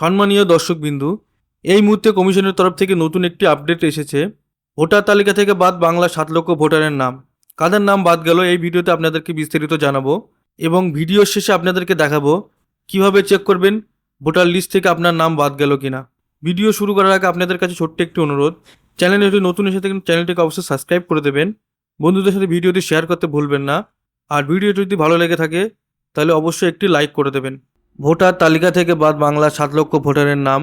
সম্মানীয় দর্শকবিন্দু, এই মুহূর্তে কমিশনের তরফ থেকে নতুন একটি আপডেট এসেছে। ভোটার তালিকা থেকে বাদ বাংলা সাত লক্ষ ভোটারের নাম। কাদের নাম বাদ গেল এই ভিডিওতে আপনাদেরকে বিস্তারিত জানাব এবং ভিডিওর শেষে আপনাদেরকে দেখাবো কীভাবে চেক করবেন ভোটার লিস্ট থেকে আপনার নাম বাদ গেল কিনা। ভিডিও শুরু করার আগে আপনাদের কাছে ছোট্ট একটি অনুরোধ, চ্যানেলে যদি নতুন এসে থাকেন, চ্যানেলটিকে অবশ্যই সাবস্ক্রাইব করে দেবেন। বন্ধুদের সাথে ভিডিওটি শেয়ার করতে ভুলবেন না। আর ভিডিওটি যদি ভালো লেগে থাকে, তাহলে অবশ্যই একটি লাইক করে দেবেন। ভোটার তালিকা থেকে বাদ বাংলা সাত লক্ষ ভোটারের নাম।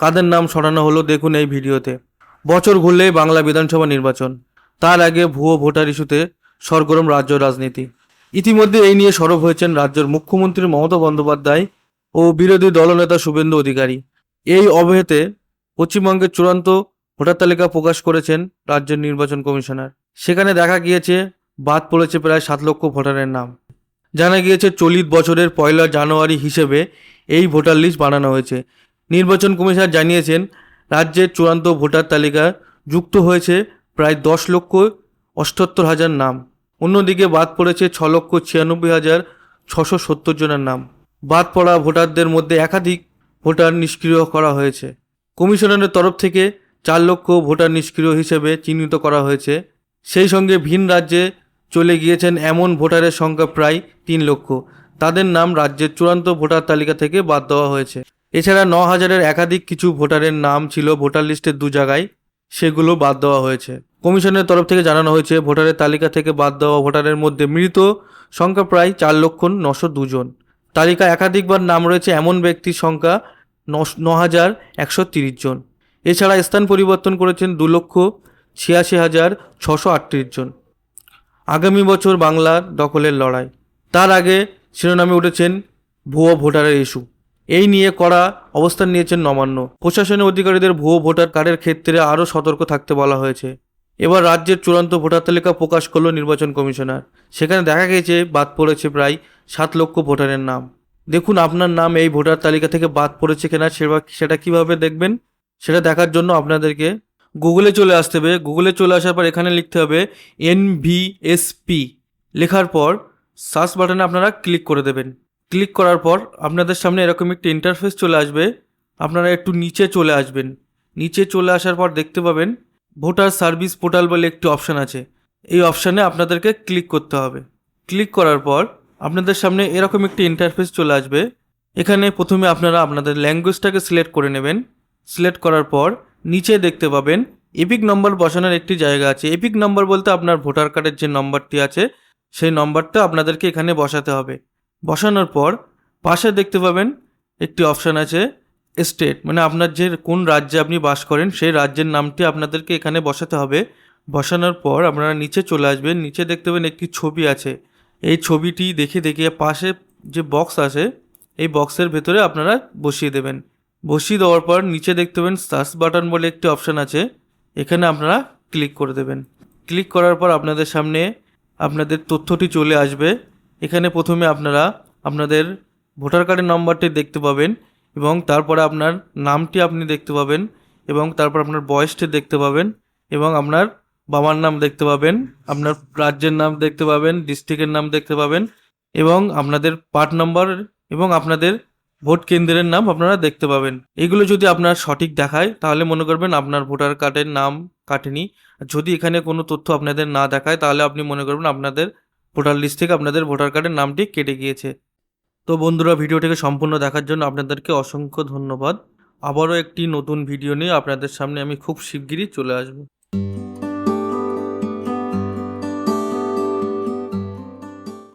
কাদের নাম সরানো হলো দেখুন এই ভিডিওতে। বছর ঘুরলেই বাংলা বিধানসভা নির্বাচন। তার আগে ভুয়ো ভোটার ইস্যুতে সরগরম রাজ্য রাজনীতি। ইতিমধ্যে এই নিয়ে সরব হয়েছেন রাজ্যের মুখ্যমন্ত্রী মমতা বন্দ্যোপাধ্যায় ও বিরোধী দলনেতা শুভেন্দু অধিকারী। এই অবহেতে পশ্চিমবঙ্গের চূড়ান্ত ভোটার তালিকা প্রকাশ করেছেন রাজ্যের নির্বাচন কমিশনার। সেখানে দেখা গিয়েছে, বাদ পড়েছে প্রায় সাত লক্ষ ভোটারের নাম। জানা গিয়েছে চলিত বছরের পয়লা জানুয়ারি হিসেবে এই ভোটার লিস্ট বানানো হয়েছে। নির্বাচন কমিশনার জানিয়েছেন, রাজ্যের চূড়ান্ত ভোটার তালিকা যুক্ত হয়েছে প্রায় দশ লক্ষ অষ্টাত্তর হাজার নাম। অন্যদিকে বাদ পড়েছে ছ লক্ষ ছিয়ানব্বই হাজার ছশো সত্তর জনের নাম। বাদ পড়া ভোটারদের মধ্যে একাধিক ভোটার নিষ্ক্রিয় করা হয়েছে। কমিশনারের তরফ থেকে চার লক্ষ ভোটার নিষ্ক্রিয় হিসেবে চিহ্নিত করা হয়েছে। সেই সঙ্গে ভিন রাজ্যে চলে গিয়েছেন এমন ভোটারের সংখ্যা প্রায় তিন লক্ষ। তাদের নাম রাজ্যের চূড়ান্ত ভোটার তালিকা থেকে বাদ দেওয়া হয়েছে। এছাড়া ন হাজারের একাধিক কিছু ভোটারের নাম ছিল ভোটার লিস্টের দু জায়গায়, সেগুলো বাদ দেওয়া হয়েছে। কমিশনের তরফ থেকে জানানো হয়েছে, ভোটারের তালিকা থেকে বাদ দেওয়া ভোটারের মধ্যে মৃত সংখ্যা প্রায় চার লক্ষ নশো দুজন তালিকা একাধিকবার নাম রয়েছে এমন ব্যক্তির সংখ্যা ন হাজার একশো তিরিশ জন। এছাড়া স্থান পরিবর্তন করেছেন দু লক্ষ ছিয়াশি হাজার ছশো আটত্রিশ জন। আগামী বছর বাংলার দখলের লড়াই। তার আগে শিরোনামে উঠেছেন ভুয়ো ভোটারের ইস্যু। এই নিয়ে কড়া অবস্থান নিয়েছেন নবান্ন। প্রশাসনের অধিকারীদের ভুয়ো ভোটার কার্ডের ক্ষেত্রে আরও সতর্ক থাকতে বলা হয়েছে। এবার রাজ্যের চূড়ান্ত ভোটার তালিকা প্রকাশ করল নির্বাচন কমিশনার। সেখানে দেখা গেছে, বাদ পড়েছে প্রায় সাত লক্ষ ভোটারের নাম। দেখুন আপনার নাম এই ভোটার তালিকা থেকে বাদ পড়েছে কিনা সেবা সেটা কীভাবে দেখবেন, সেটা দেখার জন্য আপনাদেরকে গুগলে চলে আসতে হবে। গুগলে চলে আসার পর এখানে লিখতে হবে এনভিএসপি লেখার পর সার্চ বাটনে আপনারা ক্লিক করে দেবেন। ক্লিক করার পর আপনাদের সামনে এরকম একটি ইন্টারফেস চলে আসবে। আপনারা একটু নিচে চলে আসবেন। নিচে চলে আসার পর দেখতে পাবেন ভোটার সার্ভিস পোর্টাল বলে একটি অপশান আছে। এই অপশানে আপনাদেরকে ক্লিক করতে হবে। ক্লিক করার পর আপনাদের সামনে এরকম একটি ইন্টারফেস চলে আসবে। এখানে প্রথমে আপনারা আপনাদের ল্যাঙ্গুয়েজটাকে সিলেক্ট করে নেবেন। সিলেক্ট করার পর নিচে দেখতে পাবেন এপিক নম্বর বসানোর একটি জায়গা আছে। এপিক নম্বর বলতে আপনার ভোটার কার্ডের যে নম্বরটি আছে, সেই নম্বরটা আপনাদেরকে এখানে বসাতে হবে। বসানোর পর পাশে দেখতে পাবেন একটি অপশান আছে স্টেট মানে আপনার যে কোন রাজ্যে আপনি বাস করেন, সেই রাজ্যের নামটি আপনাদেরকে এখানে বসাতে হবে। বসানোর পর আপনারা নিচে চলে আসবেন, নিচে দেখতে পাবেন একটি ছবি আছে। এই ছবিটি দেখে দেখে পাশে যে বক্স আছে, এই বক্সের ভেতরে আপনারা বসিয়ে দেবেন। বসিয়ে দেওয়ার পর নিচে দেখতে পাবেন সার্চ বাটন বলে একটি অপশান আছে। এখানে আপনারা ক্লিক করে দেবেন। ক্লিক করার পর আপনাদের সামনে আপনাদের তথ্যটি চলে আসবে। এখানে প্রথমে আপনারা আপনাদের ভোটার কার্ডের নম্বরটি দেখতে পাবেন এবং তারপরে আপনার নামটি আপনি দেখতে পাবেন এবং তারপর আপনার বয়সটি দেখতে পাবেন এবং আপনার বাবার নাম দেখতে পাবেন, আপনার রাজ্যের নাম দেখতে পাবেন ডিস্ট্রিক্টের নাম দেখতে পাবেন এবং আপনাদের পার্ট নম্বর এবং আপনাদের ভোট কেন্দ্রের নাম আপনারা দেখতে পাবেন। এগুলো যদি আপনার সঠিক দেখায়, তাহলে মনে করবেন আপনার ভোটার কার্ডের নাম কাটেনি। যদি এখানে কোনো তথ্য আপনাদের না দেখায়, তাহলে আপনি মনে করবেন আপনাদের ভোটার লিস্ট থেকে আপনাদের ভোটার কার্ডের নামটি কেটে গিয়েছে। তো বন্ধুরা, ভিডিওটিকে সম্পূর্ণ দেখার জন্য আপনাদেরকে অসংখ্য ধন্যবাদ। আবারও একটি নতুন ভিডিও নিয়ে আপনাদের সামনে আমি খুব শিগগিরই চলে আসব।